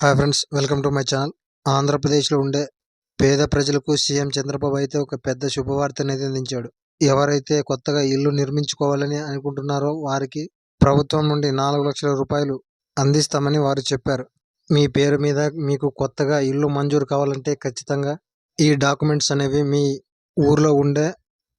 Hi friends welcome to my channel. ఆంధ్రప్రదేశ్లో ఉండే పేద ప్రజలకు సీఎం చంద్రబాబు అయితే ఒక పెద్ద శుభవార్త అనేది అందించాడు. ఎవరైతే కొత్తగా ఇల్లు నిర్మించుకోవాలని అనుకుంటున్నారో వారికి ప్రభుత్వం నుండి నాలుగు లక్షల రూపాయలు అందిస్తామని వారు చెప్పారు. మీ పేరు మీద మీకు కొత్తగా ఇల్లు మంజూరు కావాలంటే ఖచ్చితంగా ఈ డాక్యుమెంట్స్ అనేవి మీ ఊర్లో ఉండే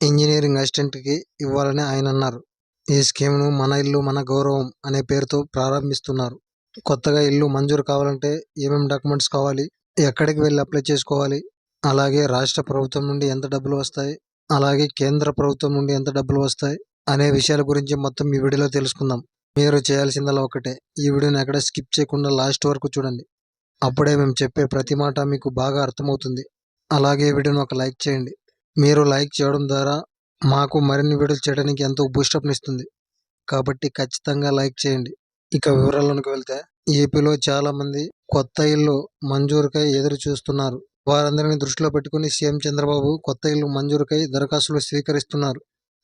ఇంజనీరింగ్ అసిస్టెంట్కి ఇవ్వాలని ఆయన అన్నారు. ఈ స్కీమ్ను మన ఇల్లు మన గౌరవం అనే పేరుతో ప్రారంభిస్తున్నారు. కొత్తగా ఇల్లు మంజూరు కావాలంటే ఏమేమి డాక్యుమెంట్స్ కావాలి ఎక్కడికి వెళ్ళి అప్లై చేసుకోవాలి అలాగే రాష్ట్ర ప్రభుత్వం నుండి ఎంత డబ్బులు వస్తాయి అలాగే కేంద్ర ప్రభుత్వం నుండి ఎంత డబ్బులు వస్తాయి అనే విషయాల గురించి మొత్తం ఈ వీడియోలో తెలుసుకుందాం. మీరు చేయాల్సిందల్లా ఒకటే ఈ వీడియోని ఎక్కడ స్కిప్ చేయకుండా లాస్ట్ వరకు చూడండి. అప్పుడే మేము చెప్పే ప్రతి మాట మీకు బాగా అర్థమవుతుంది. అలాగే వీడియోని ఒక లైక్ చేయండి. మీరు లైక్ చేయడం ద్వారా మాకు మరిన్ని వీడియోలు చేయడానికి ఎంతో బూస్టప్నిస్తుంది. కాబట్టి ఖచ్చితంగా లైక్ చేయండి. ఇక వివరాలకు వెళ్తే ఏపీలో చాలా మంది కొత్త ఇల్లు మంజూరుకై ఎదురు చూస్తున్నారు. వారందరిని దృష్టిలో పెట్టుకుని సీఎం చంద్రబాబు కొత్త ఇల్లు మంజూరుకై దరఖాస్తులు స్వీకరిస్తున్నారు.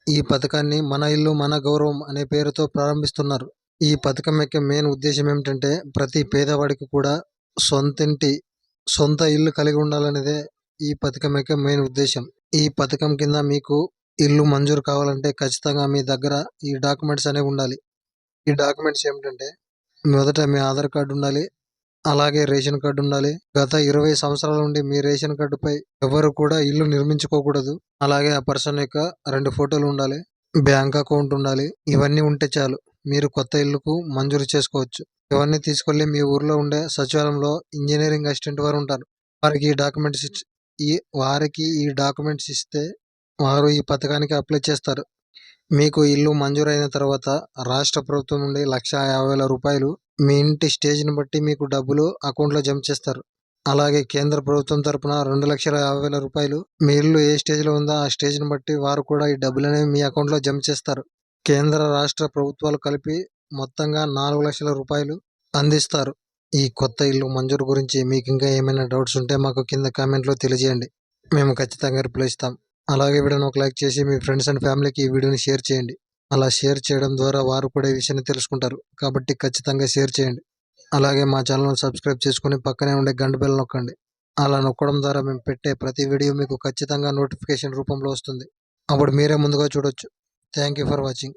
ఈ పథకాన్ని మన ఇల్లు మన గౌరవం అనే పేరుతో ప్రారంభిస్తున్నారు. ఈ పథకం యొక్క మెయిన్ ఉద్దేశం ఏమిటంటే ప్రతి పేదవాడికి కూడా సొంతింటి సొంత ఇల్లు కలిగి ఉండాలనేదే ఈ పథకం యొక్క మెయిన్ ఉద్దేశం. ఈ పథకం కింద మీకు ఇల్లు మంజూరు కావాలంటే ఖచ్చితంగా మీ దగ్గర ఈ డాక్యుమెంట్స్ అనేవి ఉండాలి. ఈ డాక్యుమెంట్స్ ఏమిటంటే మొదట మీ ఆధార్ కార్డు ఉండాలి అలాగే రేషన్ కార్డు ఉండాలి. గత ఇరవై సంవత్సరాల నుండి మీ రేషన్ కార్డుపై ఎవరు కూడా ఇల్లు నిర్మించుకోకూడదు. అలాగే ఆ పర్సన్ యొక్క రెండు ఫోటోలు ఉండాలి బ్యాంక్ అకౌంట్ ఉండాలి ఇవన్నీ ఉంటే చాలు. మీరు కొత్త ఇల్లుకు మంజూరు చేసుకోవచ్చు. ఇవన్నీ తీసుకెళ్ళి మీ ఊర్లో ఉండే సచివాలయంలో ఇంజనీరింగ్ అసిస్టెంట్ వారు ఉంటారు. వారికి ఈ డాక్యుమెంట్స్ ఈ వారికి ఈ డాక్యుమెంట్స్ ఇస్తే వారు ఈ పథకానికి అప్లై చేస్తారు. మీకు ఇల్లు మంజూరైన తర్వాత రాష్ట్ర ప్రభుత్వం నుండి లక్ష యాభై వేల రూపాయలు మీ ఇంటి స్టేజ్ని బట్టి మీకు డబ్బులు అకౌంట్లో జమ చేస్తారు. అలాగే కేంద్ర ప్రభుత్వం తరపున రెండు లక్షల యాభై వేల రూపాయలు మీ ఇల్లు ఏ స్టేజ్లో ఉందో ఆ స్టేజ్ని బట్టి వారు కూడా ఈ డబ్బులు అనేవి మీ అకౌంట్లో జమ చేస్తారు. కేంద్ర రాష్ట్ర ప్రభుత్వాలు కలిపి మొత్తంగా నాలుగు లక్షల రూపాయలు అందిస్తారు. ఈ కొత్త ఇల్లు మంజూరు గురించి మీకు ఇంకా ఏమైనా డౌట్స్ ఉంటే మాకు కింద కామెంట్లో తెలియజేయండి. మేము ఖచ్చితంగా రిప్లై ఇస్తాం. అలాగే వీడియోని ఒక లైక్ చేసి మీ ఫ్రెండ్స్ అండ్ ఫ్యామిలీకి ఈ వీడియోని షేర్ చేయండి. అలా షేర్ చేయడం ద్వారా వారు కూడా ఈ విషయాన్ని తెలుసుకుంటారు. కాబట్టి ఖచ్చితంగా షేర్ చేయండి. అలాగే మా ఛానల్ని సబ్స్క్రైబ్ చేసుకుని పక్కనే ఉండే గంట బెల్ నొక్కండి. అలా నొక్కడం ద్వారా మేము పెట్టే ప్రతి వీడియో మీకు ఖచ్చితంగా నోటిఫికేషన్ రూపంలో వస్తుంది. అప్పుడు మీరే ముందుగా చూడొచ్చు. Thank you for watching.